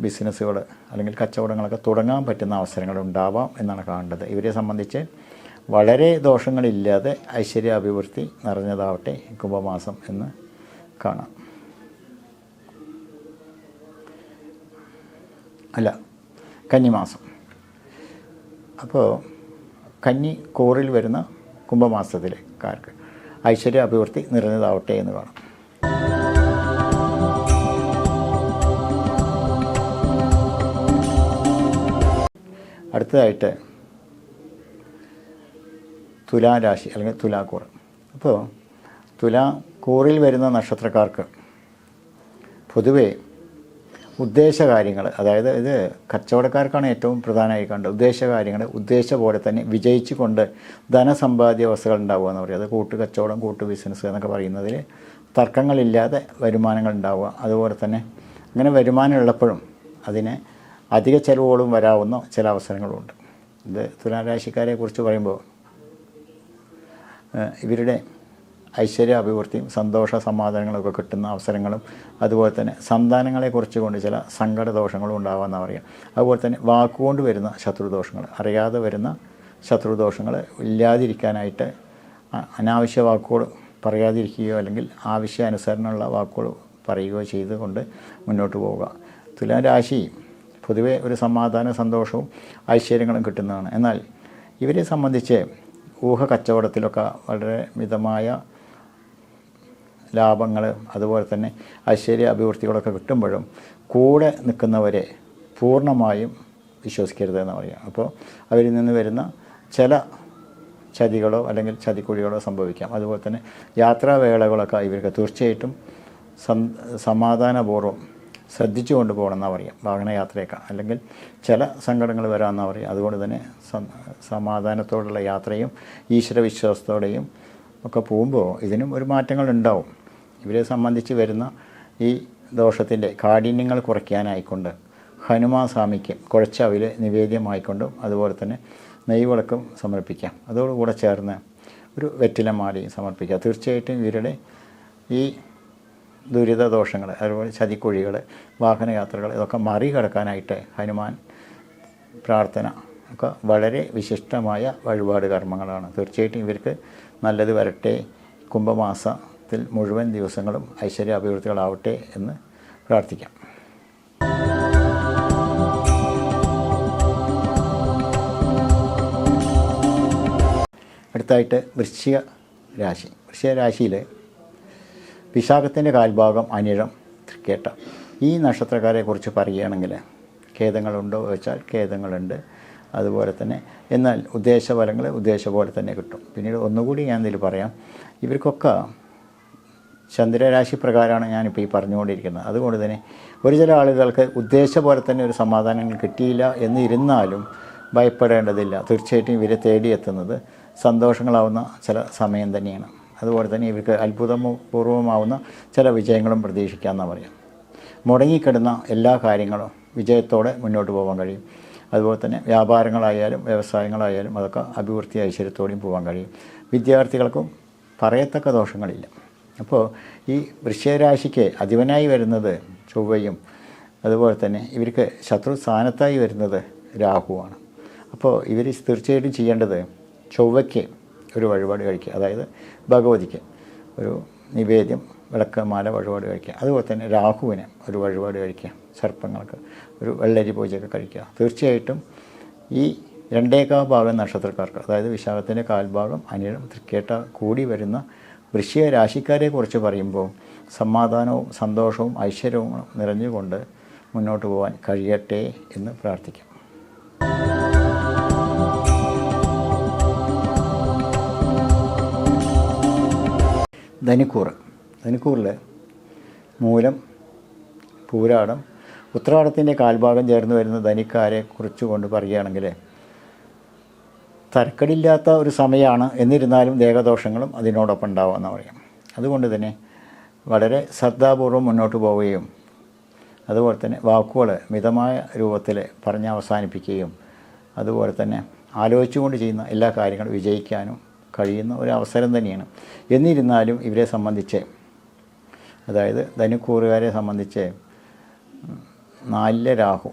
ബിസിനസ്സുകൾ അല്ലെങ്കിൽ കച്ചവടങ്ങളൊക്കെ തുടങ്ങാൻ പറ്റുന്ന അവസരങ്ങൾ ഉണ്ടാവാം എന്നാണ് കാണേണ്ടത്. ഇവരെ സംബന്ധിച്ച് വളരെ ദോഷങ്ങളില്ലാതെ ഐശ്വര്യ അഭിവൃദ്ധി നിറഞ്ഞതാവട്ടെ കുംഭമാസം എന്ന് കാണാം. അല്ല കന്നിമാസം. അപ്പോൾ കന്നി കോറിൽ വരുന്ന കുംഭമാസത്തിലെ കാർക്ക് ഐശ്വര്യ അഭിവൃദ്ധി നിറഞ്ഞതാവട്ടെ എന്ന് കാണാം. അടുത്തതായിട്ട് തുലാരാശി അല്ലെങ്കിൽ തുലാക്കൂർ അപ്പോൾ തുലാ കൂറിൽ വരുന്ന നക്ഷത്രക്കാർക്ക് പൊതുവേ ഉദ്ദേശ കാര്യങ്ങൾ അതായത് ഇത് കച്ചവടക്കാർക്കാണ് ഏറ്റവും പ്രധാനമായി കണ്ടത്. ഉദ്ദേശ കാര്യങ്ങൾ ഉദ്ദേശ പോലെ തന്നെ വിജയിച്ചുകൊണ്ട് ധനസമ്പാദ്യ അവസ്ഥകൾ ഉണ്ടാവുക എന്ന് പറയുക. അത് കൂട്ട് കച്ചവടം കൂട്ട് ബിസിനസ് എന്നൊക്കെ പറയുന്നതിൽ തർക്കങ്ങളില്ലാതെ വരുമാനങ്ങൾ ഉണ്ടാവുക. അതുപോലെ തന്നെ അങ്ങനെ വരുമാനം ഉള്ളപ്പോഴും അതിന് അധിക ചിലവുകളും വരാവുന്ന ചില അവസരങ്ങളുമുണ്ട് ഇത് തുലാരാശിക്കാരെ കുറിച്ച് പറയുമ്പോൾ ഇവരുടെ ഐശ്വര്യ അഭിവൃദ്ധിയും സന്തോഷ സമാധാനങ്ങളൊക്കെ കിട്ടുന്ന അവസരങ്ങളും അതുപോലെ തന്നെ സന്താനങ്ങളെ കുറിച്ചുകൊണ്ട് ചില സങ്കടദോഷങ്ങളും ഉണ്ടാവാമെന്ന് പറയാം അതുപോലെ തന്നെ വാക്കുകൊണ്ട് വരുന്ന ശത്രുദോഷങ്ങൾ അറിയാതെ വരുന്ന ശത്രുദോഷങ്ങൾ ഇല്ലാതിരിക്കാനായിട്ട് അനാവശ്യ വാക്കുകൾ പറയാതിരിക്കുകയോ അല്ലെങ്കിൽ ആവശ്യാനുസരണമുള്ള വാക്കുകൾ പറയുകയോ ചെയ്തുകൊണ്ട് മുന്നോട്ട് പോവുക. തുലാരാശി പൊതുവേ ഒരു സമാധാന സന്തോഷവും ഐശ്വര്യങ്ങളും കിട്ടുന്നതാണ്. എന്നാൽ ഇവരെ സംബന്ധിച്ച് ഊഹ കച്ചവടത്തിലൊക്കെ വളരെ മിതമായ ലാഭങ്ങൾ അതുപോലെ തന്നെ ഐശ്വര്യ അഭിവൃദ്ധികളൊക്കെ കിട്ടുമ്പോഴും കൂടെ നിൽക്കുന്നവരെ പൂർണമായും വിശ്വസിക്കരുത് എന്ന് പറയാം അപ്പോൾ അവരിൽ നിന്ന് വരുന്ന ചില ചതികളോ അല്ലെങ്കിൽ ചതിക്കുഴികളോ സംഭവിക്കാം. അതുപോലെ തന്നെ യാത്രാവേളകളൊക്കെ ഇവർക്ക് തീർച്ചയായിട്ടും സമാധാനപൂർവം ശ്രദ്ധിച്ചു കൊണ്ട് പോകണമെന്നാണ് പറയാം വാഹനയാത്രയൊക്കെ അല്ലെങ്കിൽ ചില സങ്കടങ്ങൾ വരാമെന്നാണ് പറയാം അതുകൊണ്ട് തന്നെ സമാധാനത്തോടുള്ള യാത്രയും ഈശ്വരവിശ്വാസത്തോടെയും ഒക്കെ പോകുമ്പോൾ ഇതിനും ഒരു മാറ്റങ്ങൾ ഉണ്ടാവും ഇവരെ സംബന്ധിച്ച് വരുന്ന ഈ ദോഷത്തിന്റെ കാഠിന്യങ്ങൾ കുറയ്ക്കാനായിക്കൊണ്ട് ഹനുമാൻ സ്വാമിക്ക് കുഴച്ച അവിൽ നിവേദ്യമായിക്കൊണ്ടും അതുപോലെ തന്നെ നെയ്വിളക്കും സമർപ്പിക്കാം. അതോടുകൂടെ ചേർന്ന് ഒരു വെറ്റിലമാലയും സമർപ്പിക്കുക തീർച്ചയായിട്ടും ഇവരുടെ ഈ ദുരിത ദോഷങ്ങൾ അതുപോലെ ചതിക്കുഴികൾ വാഹനയാത്രകൾ ഇതൊക്കെ മറികടക്കാനായിട്ട് ഹനുമാൻ പ്രാർത്ഥന ഒക്കെ വളരെ വിശിഷ്ടമായ വഴിപാട് കർമ്മങ്ങളാണ്. തീർച്ചയായിട്ടും ഇവർക്ക് നല്ലത് വരട്ടെ. കുംഭമാസത്തിൽ മുഴുവൻ ദിവസങ്ങളും ഐശ്വര്യ അഭിവൃദ്ധികളാവട്ടെ എന്ന് പ്രാർത്ഥിക്കാം. അടുത്തായിട്ട് വൃശ്ചിക രാശി. വൃശ്ചിക രാശിയിൽ വിശാഖത്തിന്റെ കാൽഭാഗം അനിഴം തൃക്കേട്ട. ഈ നക്ഷത്രക്കാരെ കുറിച്ച് പറയുകയാണെങ്കിൽ ഖേദങ്ങളുണ്ടോ വെച്ചാൽ ഖേദങ്ങളുണ്ട്. അതുപോലെ തന്നെ എന്നാൽ ഉദ്ദേശഫലങ്ങൾ ഉദ്ദേശ പോലെ തന്നെ കിട്ടും. പിന്നീട് ഒന്നുകൂടി ഞാൻ ഇതിൽ പറയാം. ഇവർക്കൊക്കെ ചന്ദ്രരാശി പ്രകാരമാണ് ഞാനിപ്പോൾ ഈ പറഞ്ഞുകൊണ്ടിരിക്കുന്നത്. അതുകൊണ്ട് തന്നെ ഒരു ചില ആളുകൾക്ക് ഉദ്ദേശ പോലെ തന്നെ ഒരു സമാധാനങ്ങൾ കിട്ടിയില്ല എന്നിരുന്നാലും ഭയപ്പെടേണ്ടതില്ല. തീർച്ചയായിട്ടും ഇവരെ തേടിയെത്തുന്നത് സന്തോഷങ്ങളാവുന്ന ചില സമയം തന്നെയാണ്. അതുപോലെ തന്നെ ഇവർക്ക് അത്ഭുതപൂർവമാവുന്ന ചില വിജയങ്ങളും പ്രതീക്ഷിക്കാമെന്നാണ് പറയാം. മുടങ്ങിക്കിടുന്ന എല്ലാ കാര്യങ്ങളും വിജയത്തോടെ മുന്നോട്ട് പോകാൻ കഴിയും. അതുപോലെ തന്നെ വ്യാപാരങ്ങളായാലും വ്യവസായങ്ങളായാലും അതൊക്കെ അഭിവൃദ്ധി ഐശ്വര്യത്തോടെയും പോകാൻ കഴിയും. വിദ്യാർത്ഥികൾക്കും പറയത്തക്ക ദോഷങ്ങളില്ല. അപ്പോൾ ഈ വൃശ്ചികരാശിക്ക് അധിപനായി വരുന്നത് ചൊവ്വയും അതുപോലെ തന്നെ ഇവർക്ക് ശത്രു സ്ഥാനത്തായി വരുന്നത് രാഹുവാണ്. അപ്പോൾ ഇവർ തീർച്ചയായിട്ടും ചെയ്യേണ്ടത് ചൊവ്വയ്ക്ക് ഒരു വഴിപാട് കഴിക്കുക. അതായത് ഭഗവതിക്ക് ഒരു നിവേദ്യം വിളക്കമാല വഴിപാട് കഴിക്കുക. അതുപോലെ തന്നെ രാഹുവിന് ഒരു വഴിപാട് കഴിക്കുക. സർപ്പങ്ങൾക്ക് ഒരു വെള്ളരി പൂജയൊക്കെ കഴിക്കുക. തീർച്ചയായിട്ടും ഈ രണ്ടേകാ ഭാഗം നക്ഷത്രക്കാർക്ക് അതായത് വിശാഖത്തിന്റെ കാൽഭാഗം അനിഴം തൃക്കേട്ട കൂടി വരുന്ന വൃശ്ചിക രാശിക്കാരെ കുറിച്ച് പറയുമ്പോൾ സമാധാനവും സന്തോഷവും ഐശ്വര്യവും നിറഞ്ഞുകൊണ്ട് മുന്നോട്ട് പോകാൻ കഴിയട്ടെ എന്ന് പ്രാർത്ഥിക്കാം. ധനിക്കൂറ് ധനിക്കൂറിൽ മൂലം പൂരാടം ഉത്രാടത്തിന്റെ കാൽഭാഗം ചേർന്ന് വരുന്ന ധനിക്കാരെ കുറിച്ച് കൊണ്ട് പറയുകയാണെങ്കിൽ തരക്കടില്ലാത്ത ഒരു സമയമാണ് എന്നിരുന്നാലും ദേഹദോഷങ്ങളും അതിനോടൊപ്പം ഉണ്ടാവുമെന്ന് പറയാം. അതുകൊണ്ട് തന്നെ വളരെ ശ്രദ്ധാപൂർവം മുന്നോട്ട് പോവുകയും അതുപോലെ തന്നെ വാക്കുകൾ മിതമായ രൂപത്തിൽ പറഞ്ഞ് അവസാനിപ്പിക്കുകയും അതുപോലെ തന്നെ ആലോചിച്ചുകൊണ്ട് ചെയ്യുന്ന എല്ലാ കാര്യങ്ങളും വിജയിക്കാനും കഴിയുന്ന ഒരു അവസരം തന്നെയാണ്. എന്നിരുന്നാലും ഇവരെ സംബന്ധിച്ച് അതായത് ധനുക്കൂറുകാരെ സംബന്ധിച്ച് നാലിലെ രാഹു.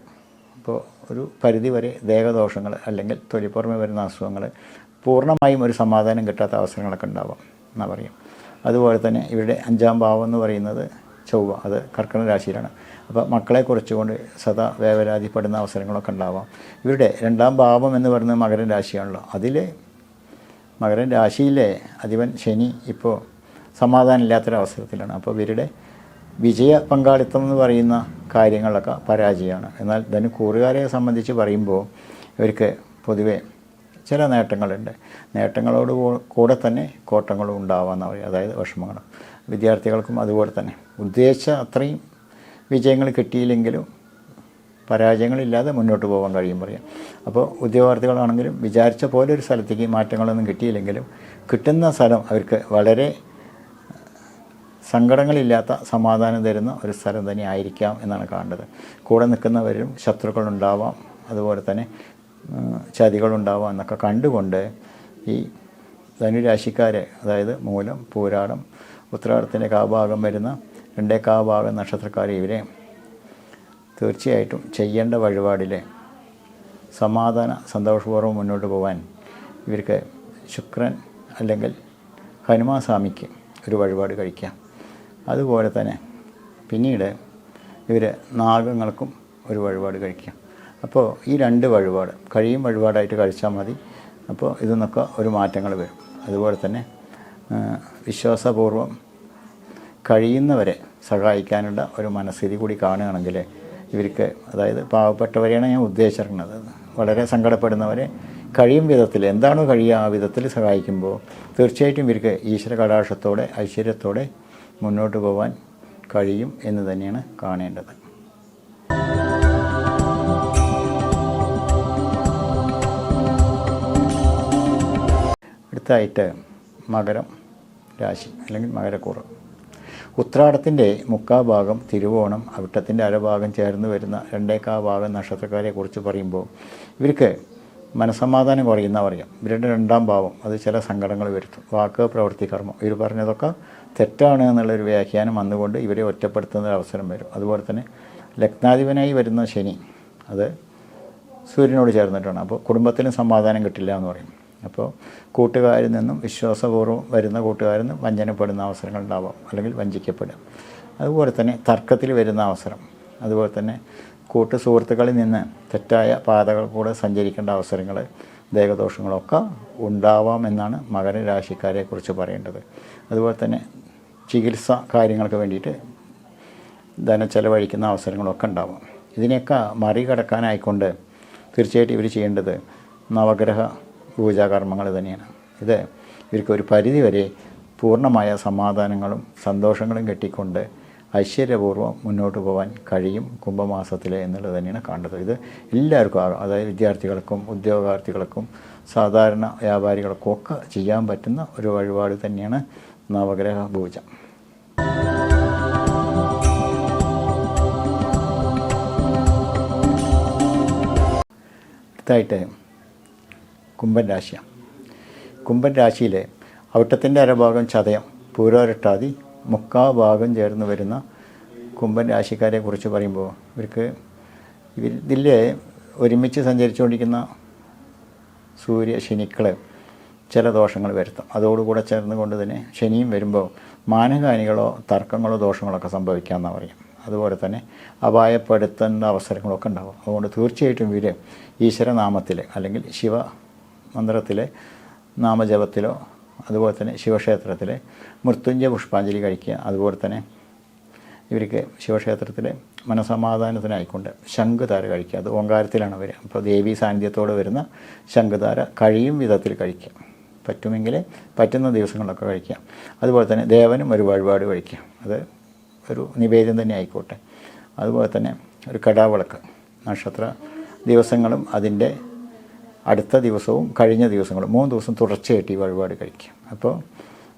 അപ്പോൾ ഒരു പരിധിവരെ ദേഹദോഷങ്ങൾ അല്ലെങ്കിൽ തൊലിപ്പുറമെ വരുന്ന അസുഖങ്ങൾ പൂർണമായും ഒരു സമാധാനം കിട്ടാത്ത അവസരങ്ങളൊക്കെ ഉണ്ടാവാം എന്നാ പറയും. അതുപോലെ തന്നെ ഇവരുടെ അഞ്ചാം ഭാവം എന്ന് പറയുന്നത് ചൊവ്വ അത് കർക്കിടക രാശിയിലാണ്. അപ്പോൾ മക്കളെ കുറച്ചുകൊണ്ട് സദാ വേവലാതിപ്പെടുന്ന അവസരങ്ങളൊക്കെ ഉണ്ടാവാം. ഇവരുടെ രണ്ടാം ഭാവം എന്ന് പറയുന്നത് മകരൻ രാശിയാണല്ലോ. അതിലെ മകരൻ രാശിയിലെ അധിപൻ ശനി ഇപ്പോൾ സമാധാനമില്ലാത്തൊരവസരത്തിലാണ്. അപ്പോൾ ഇവരുടെ വിജയ പങ്കാളിത്തം എന്ന് പറയുന്ന കാര്യങ്ങളൊക്കെ പരാജയമാണ്. എന്നാൽ ധനുക്കൂറുകാരെ സംബന്ധിച്ച് പറയുമ്പോൾ ഇവർക്ക് പൊതുവെ ചില നേട്ടങ്ങളുണ്ട്. നേട്ടങ്ങളോട് കൂടെ തന്നെ കോട്ടങ്ങളും ഉണ്ടാവാമെന്ന് പറയും അതായത് വിഷമങ്ങളും. വിദ്യാർത്ഥികൾക്കും അതുപോലെ തന്നെ. ഉദ്ദേശിച്ച അത്രയും വിജയങ്ങൾ കിട്ടിയില്ലെങ്കിലും പരാജയങ്ങളില്ലാതെ മുന്നോട്ട് പോകാൻ കഴിയും പറയാം. അപ്പോൾ ഉദ്യോഗാർത്ഥികളാണെങ്കിലും വിചാരിച്ച പോലെ ഒരു സ്ഥലത്തേക്ക് മാറ്റങ്ങളൊന്നും കിട്ടിയില്ലെങ്കിലും കിട്ടുന്ന സ്ഥലം അവർക്ക് വളരെ സങ്കടങ്ങളില്ലാത്ത സമാധാനം തരുന്ന ഒരു സ്ഥലം തന്നെ ആയിരിക്കാം എന്നാണ് കാണേണ്ടത്. കൂടെ നിൽക്കുന്നവരും ശത്രുക്കളുണ്ടാവാം. അതുപോലെ തന്നെ ചതികളുണ്ടാവാം എന്നൊക്കെ കണ്ടുകൊണ്ട് ഈ ധനുരാശിക്കാരെ അതായത് മൂലം പൂരാടം ഉത്രാടത്തിന്റെ കാഭാഗം വരുന്ന രണ്ടേ കാഭാഗം നക്ഷത്രക്കാരെ ഇവരെ തീർച്ചയായിട്ടും ചെയ്യേണ്ട വഴിപാടിലെ സമാധാന സന്തോഷപൂർവം മുന്നോട്ട് പോകാൻ ഇവർക്ക് ശുക്രൻ അല്ലെങ്കിൽ ഹനുമാൻ സ്വാമിക്ക് ഒരു വഴിപാട് കഴിക്കാം. അതുപോലെ തന്നെ പിന്നീട് ഇവർ നാഗങ്ങൾക്കും ഒരു വഴിപാട് കഴിക്കാം അപ്പോൾ ഈ രണ്ട് വഴിപാട് കഴിയും വഴിപാടായിട്ട് കഴിച്ചാൽ മതി. അപ്പോൾ ഇതിൽ നിന്നൊക്കെ ഒരു മാറ്റങ്ങൾ വരും. അതുപോലെ തന്നെ വിശ്വാസപൂർവം കഴിയുന്നവരെ സഹായിക്കാനുള്ള ഒരു മനസ്ഥിതി കൂടി കാണുകയാണെങ്കിൽ ഇവർക്ക് അതായത് പാവപ്പെട്ടവരെയാണ് ഞാൻ ഉദ്ദേശിച്ചിരിക്കുന്നത്. വളരെ സങ്കടപ്പെടുന്നവരെ കഴിയും വിധത്തിൽ എന്താണോ കഴിയുക ആ വിധത്തിൽ സഹായിക്കുമ്പോൾ തീർച്ചയായിട്ടും ഇവർക്ക് ഈശ്വര കടാക്ഷത്തോടെ ഐശ്വര്യത്തോടെ മുന്നോട്ട് പോകാൻ കഴിയും എന്ന് തന്നെയാണ് കാണേണ്ടത്. അടുത്തായിട്ട് മകരം രാശി അല്ലെങ്കിൽ മകരക്കൂറ്. ഉത്രാടത്തിന്റെ മുക്കാ ഭാഗം തിരുവോണം അവിട്ടത്തിന്റെ അരഭാഗം ചേർന്ന് വരുന്ന രണ്ടേക്കാ ഭാഗം നക്ഷത്രക്കാരെ കുറിച്ച് പറയുമ്പോൾ ഇവർക്ക് മനസമാധാനം കുറയുന്ന പറയാം. ഇവരുടെ രണ്ടാം ഭാവം അത് ചില സങ്കടങ്ങൾ വരുത്തും. വാക്ക് പ്രവൃത്തി കർമ്മം. ഇവർ പറഞ്ഞതൊക്കെ തെറ്റാണ് എന്നുള്ളൊരു വ്യാഖ്യാനം വന്നുകൊണ്ട് ഇവരെ ഒറ്റപ്പെടുത്തുന്ന ഒരു അവസരം വരും. അതുപോലെ തന്നെ ലഗ്നാധിപനായി വരുന്ന ശനി അത് സൂര്യനോട് ചേർന്നിട്ടാണ്. അപ്പോൾ കുടുംബത്തിന് സമാധാനം കിട്ടില്ല എന്ന് പറയും. അപ്പോൾ കൂട്ടുകാരിൽ നിന്നും വിശ്വാസപൂർവം വരുന്ന കൂട്ടുകാരിൽ നിന്നും വഞ്ചനപ്പെടുന്ന അവസരങ്ങൾ ഉണ്ടാവാം അല്ലെങ്കിൽ വഞ്ചിക്കപ്പെടും അതുപോലെ തന്നെ തർക്കത്തിൽ വരുന്ന അവസരം. അതുപോലെ തന്നെ കൂട്ടു സുഹൃത്തുക്കളിൽ നിന്ന് തെറ്റായ പാതകൾ കൂടെ സഞ്ചരിക്കേണ്ട അവസരങ്ങൾ ദേഹദോഷങ്ങളൊക്കെ ഉണ്ടാവാം എന്നാണ് മകരരാശിക്കാരെക്കുറിച്ച് പറയേണ്ടത്. അതുപോലെ തന്നെ ചികിത്സ കാര്യങ്ങൾക്ക് വേണ്ടിയിട്ട് ധനം ചെലവഴിക്കുന്ന അവസരങ്ങളൊക്കെ ഉണ്ടാവും. ഇതിനെയൊക്കെ മറികടക്കാനായിക്കൊണ്ട് തീർച്ചയായിട്ടും ഇവർ ചെയ്യേണ്ടത് നവഗ്രഹ പൂജാകർമ്മങ്ങൾ തന്നെയാണ്. ഇത് ഇവർക്ക് ഒരു പരിധി വരെ പൂർണമായ സമാധാനങ്ങളും സന്തോഷങ്ങളും കെട്ടിക്കൊണ്ട് ഐശ്വര്യപൂർവം മുന്നോട്ട് പോകാൻ കഴിയും കുംഭമാസത്തിൽ എന്നുള്ളത് തന്നെയാണ് കാണുന്നത്. ഇത് എല്ലാവർക്കും അതായത് വിദ്യാർത്ഥികൾക്കും ഉദ്യോഗാർത്ഥികൾക്കും സാധാരണ വ്യാപാരികൾക്കും ഒക്കെ ചെയ്യാൻ പറ്റുന്ന ഒരു വഴിപാട് തന്നെയാണ് നവഗ്രഹ പൂജ അടുത്തായിട്ട് കുംഭൻ രാശിയാണ്. കുംഭൻ രാശിയിലെ ഔട്ടത്തിന്റെ അരഭാഗം ചതയം പൂരോരട്ടാതി മുക്കാ ഭാഗം ചേർന്ന് വരുന്ന കുംഭൻ രാശിക്കാരെ കുറിച്ച് പറയുമ്പോൾ ഇവർക്ക് ഇവർ ഇതിലെ ഒരുമിച്ച് സഞ്ചരിച്ചുകൊണ്ടിരിക്കുന്ന സൂര്യ ശനിക്കൾ ചില ദോഷങ്ങൾ വരുത്തും. അതോടുകൂടെ ചേർന്നുകൊണ്ട് തന്നെ ശനിയും വരുമ്പോൾ മാനഹാനികളോ തർക്കങ്ങളോ ദോഷങ്ങളോ ഒക്കെ സംഭവിക്കാമെന്നാണ് പറയും. അതുപോലെ തന്നെ അപായപ്പെടുത്തേണ്ട അവസരങ്ങളൊക്കെ ഉണ്ടാകും അതുകൊണ്ട് തീർച്ചയായിട്ടും ഇവർ ഈശ്വരനാമത്തിൽ അല്ലെങ്കിൽ ശിവ മന്ത്രത്തിലെ നാമജപത്തിലോ അതുപോലെ തന്നെ ശിവക്ഷേത്രത്തിലെ മൃത്യുഞ്ജയ പുഷ്പാഞ്ജലി കഴിക്കുക. അതുപോലെ തന്നെ ഇവർക്ക് ശിവക്ഷേത്രത്തിൽ മനസമാധാനത്തിനായിക്കൊണ്ട് ശംഖുധാര കഴിക്കുക. അത് ഓങ്കാരത്തിലാണ് വരിക. അപ്പോൾ ദേവീ സാന്നിധ്യത്തോടെ വരുന്ന ശംഖുധാര കഴിയും വിധത്തിൽ കഴിക്കുക. പറ്റുമെങ്കിൽ പറ്റുന്ന ദിവസങ്ങളൊക്കെ കഴിക്കുക. അതുപോലെ തന്നെ ദേവനും ഒരു വഴിപാട് കഴിക്കുക. അത് ഒരു നിവേദ്യം തന്നെ ആയിക്കോട്ടെ. അതുപോലെ തന്നെ ഒരു കടാവിളക്ക്. നക്ഷത്ര ദിവസങ്ങളും അതിന്റെ അടുത്ത ദിവസവും കഴിഞ്ഞ ദിവസങ്ങളും മൂന്ന് ദിവസം തുടർച്ചയായിട്ട് ഈ വഴിപാട് കഴിക്കും അപ്പോൾ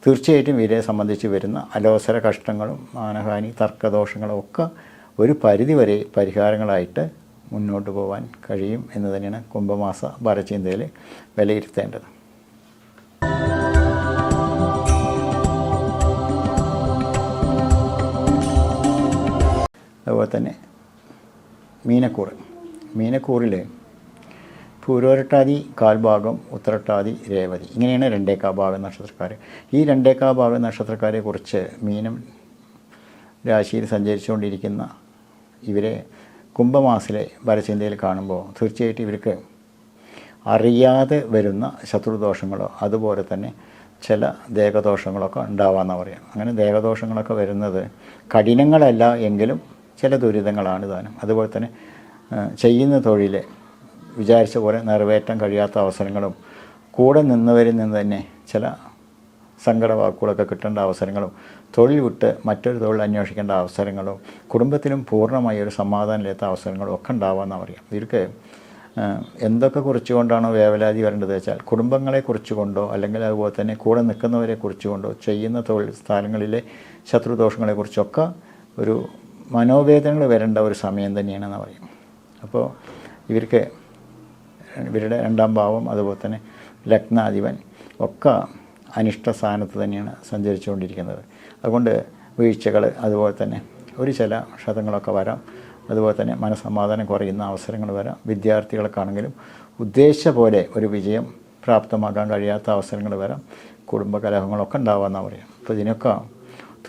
തീർച്ചയായിട്ടും ഇവരെ സംബന്ധിച്ച് വരുന്ന അലോസര കഷ്ടങ്ങളും മാനഹാനി തർക്കദോഷങ്ങളും ഒക്കെ ഒരു പരിധിവരെ പരിഹാരങ്ങളായിട്ട് മുന്നോട്ട് പോകാൻ കഴിയും എന്ന് തന്നെയാണ് കുംഭമാസ ഭരചിന്തയിൽ വിലയിരുത്തേണ്ടത്. അതുപോലെ തന്നെ മീനക്കൂറ്. മീനക്കൂറിൽ പൂരോരട്ടാതി കാൽഭാഗം ഉത്തരട്ടാതി രേവതി. ഇങ്ങനെയാണ് രണ്ടേക്കാ ഭാഗം നക്ഷത്രക്കാർ ഈ രണ്ടേക്കാ ഭാഗം നക്ഷത്രക്കാരെ കുറിച്ച് മീനം രാശിയിൽ സഞ്ചരിച്ചുകൊണ്ടിരിക്കുന്ന ഇവരെ കുംഭമാസിലെ വരചിന്തയിൽ കാണുമ്പോൾ തീർച്ചയായിട്ടും ഇവർക്ക് അറിയാതെ വരുന്ന ശത്രുദോഷങ്ങളോ അതുപോലെ തന്നെ ചില ദേഹദോഷങ്ങളൊക്കെ ഉണ്ടാവാമെന്ന് പറയാം അങ്ങനെ ദേഹദോഷങ്ങളൊക്കെ വരുന്നത് കഠിനങ്ങളല്ല എങ്കിലും ചില ദുരിതങ്ങളാണ് താനും അതുപോലെ തന്നെ ചെയ്യുന്ന തൊഴിൽ വിചാരിച്ച പോലെ നിറവേറ്റാൻ കഴിയാത്ത അവസരങ്ങളും കൂടെ നിന്നവരിൽ നിന്ന് തന്നെ ചില സങ്കട വാക്കുകളൊക്കെ കിട്ടേണ്ട അവസരങ്ങളും തൊഴിൽ വിട്ട് മറ്റൊരു തൊഴിൽ അന്വേഷിക്കേണ്ട അവസരങ്ങളും കുടുംബത്തിലും പൂർണമായി ഒരു സമാധാനമില്ലാത്ത അവസരങ്ങളും ഒക്കെ ഉണ്ടാവാമെന്ന് അറിയാം ഇവർക്ക് എന്തൊക്കെ കുറിച്ചുകൊണ്ടാണോ വേവലാതി വരേണ്ടത് വെച്ചാൽ കുടുംബങ്ങളെ കുറിച്ചുകൊണ്ടോ അല്ലെങ്കിൽ അതുപോലെ തന്നെ കൂടെ നിൽക്കുന്നവരെ കുറിച്ചുകൊണ്ടോ ചെയ്യുന്ന തൊഴിൽ സ്ഥലങ്ങളിലെ ശത്രുദോഷങ്ങളെക്കുറിച്ചൊക്കെ ഒരു മനോവേദനകൾ വരേണ്ട ഒരു സമയം തന്നെയാണെന്ന് പറയും. അപ്പോൾ ഇവർക്ക് ഇവരുടെ രണ്ടാം ഭാവം അതുപോലെ തന്നെ ലഗ്നാധിപൻ ഒക്കെ അനിഷ്ട സ്ഥാനത്ത് തന്നെയാണ് സഞ്ചരിച്ചുകൊണ്ടിരിക്കുന്നത്. അതുകൊണ്ട് വീഴ്ചകൾ അതുപോലെ തന്നെ ഒരു ചില ക്ഷതങ്ങളൊക്കെ വരാം. അതുപോലെ തന്നെ മനസമാധാനം കുറയുന്ന അവസരങ്ങൾ വരാം. വിദ്യാർത്ഥികൾക്കാണെങ്കിലും ഉദ്ദേശിച്ച പോലെ ഒരു വിജയം പ്രാപ്തമാക്കാൻ കഴിയാത്ത അവസരങ്ങൾ വരാം. കുടുംബ കലഹങ്ങളൊക്കെ ഉണ്ടാവാമെന്നാണ് പറയാം. അപ്പോൾ ഇതിനൊക്കെ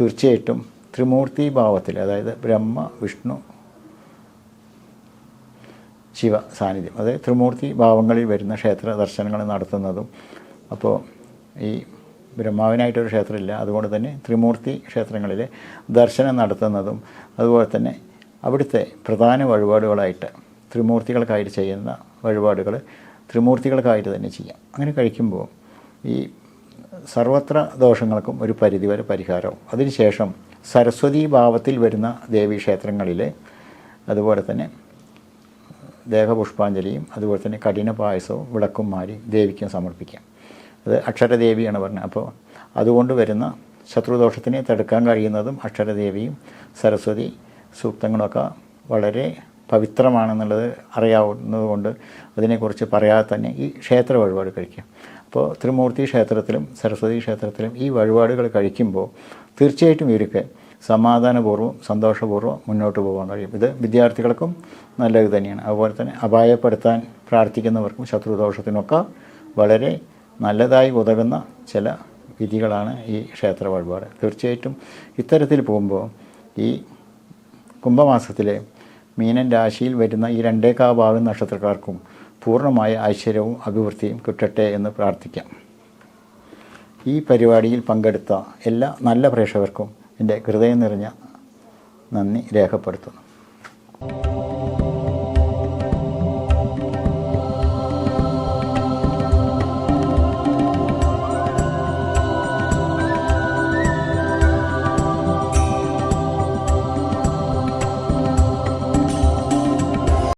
തീർച്ചയായിട്ടും ത്രിമൂർത്തി ഭാവത്തിൽ അതായത് ബ്രഹ്മ വിഷ്ണു ശിവ സാന്നിധ്യം. അതായത് ത്രിമൂർത്തി ഭാവങ്ങളിൽ വരുന്ന ക്ഷേത്ര ദർശനങ്ങൾ നടത്തുന്നതും അപ്പോൾ ഈ ബ്രഹ്മാവിനായിട്ടൊരു ക്ഷേത്രമില്ല അതുകൊണ്ട് തന്നെ ത്രിമൂർത്തി ക്ഷേത്രങ്ങളിൽ ദർശനം നടത്തുന്നതും അതുപോലെ തന്നെ അവിടുത്തെ പ്രധാന വഴിപാടുകളായിട്ട് ത്രിമൂർത്തികൾക്കായിട്ട് ചെയ്യുന്ന വഴിപാടുകൾ ത്രിമൂർത്തികൾക്കായിട്ട് തന്നെ ചെയ്യാം. അങ്ങനെ കഴിക്കുമ്പോൾ ഈ സർവത്ര ദോഷങ്ങൾക്കും ഒരു പരിധിവരെ പരിഹാരവും. അതിനുശേഷം സരസ്വതി ഭാവത്തിൽ വരുന്ന ദേവീക്ഷേത്രങ്ങളിൽ അതുപോലെ തന്നെ ദേഹപുഷ്പാഞ്ജലിയും അതുപോലെ തന്നെ കഠിന പായസവും വിളക്കും മാരി ദേവിക്കും സമർപ്പിക്കാം. അത് അക്ഷരദേവിയാണ് പറഞ്ഞത്. അപ്പോൾ അതുകൊണ്ട് വരുന്ന ശത്രുദോഷത്തിനെ തടുക്കാൻ കഴിയുന്നതും അക്ഷരദേവിയും സരസ്വതി സൂക്തങ്ങളൊക്കെ വളരെ പവിത്രമാണെന്നുള്ളത് അറിയാവുന്നതുകൊണ്ട് അതിനെക്കുറിച്ച് പറയാതെ തന്നെ ഈ ക്ഷേത്ര വഴിപാട് കഴിക്കാം. അപ്പോൾ ത്രിമൂർത്തി ക്ഷേത്രത്തിലും സരസ്വതി ക്ഷേത്രത്തിലും ഈ വഴിപാടുകൾ കഴിക്കുമ്പോൾ തീർച്ചയായിട്ടും ഇവർക്ക് സമാധാനപൂർവം സന്തോഷപൂർവം മുന്നോട്ട് പോകാൻ കഴിയും. ഇത് വിദ്യാർത്ഥികൾക്കും നല്ലത് തന്നെയാണ്. അതുപോലെ തന്നെ അപായപ്പെടുത്താൻ പ്രാർത്ഥിക്കുന്നവർക്കും ശത്രുദോഷത്തിനൊക്കെ വളരെ നല്ലതായി ഉതകുന്ന ചില വിധികളാണ് ഈ ക്ഷേത്ര വഴിപാട്. തീർച്ചയായിട്ടും ഇത്തരത്തിൽ പോകുമ്പോൾ ഈ കുംഭമാസത്തിലെ മീനൻ രാശിയിൽ വരുന്ന ഈ രണ്ടേകാ ഭാഗം നക്ഷത്രക്കാർക്കും പൂർണമായ ഐശ്വര്യവും അഭിവൃദ്ധിയും കിട്ടട്ടെ എന്ന് പ്രാർത്ഥിക്കാം. ഈ പരിപാടിയിൽ പങ്കെടുത്ത എല്ലാ നല്ല പ്രേക്ഷകർക്കും എന്റെ ഹൃദയം നിറഞ്ഞ നന്ദി രേഖപ്പെടുത്തുന്നു.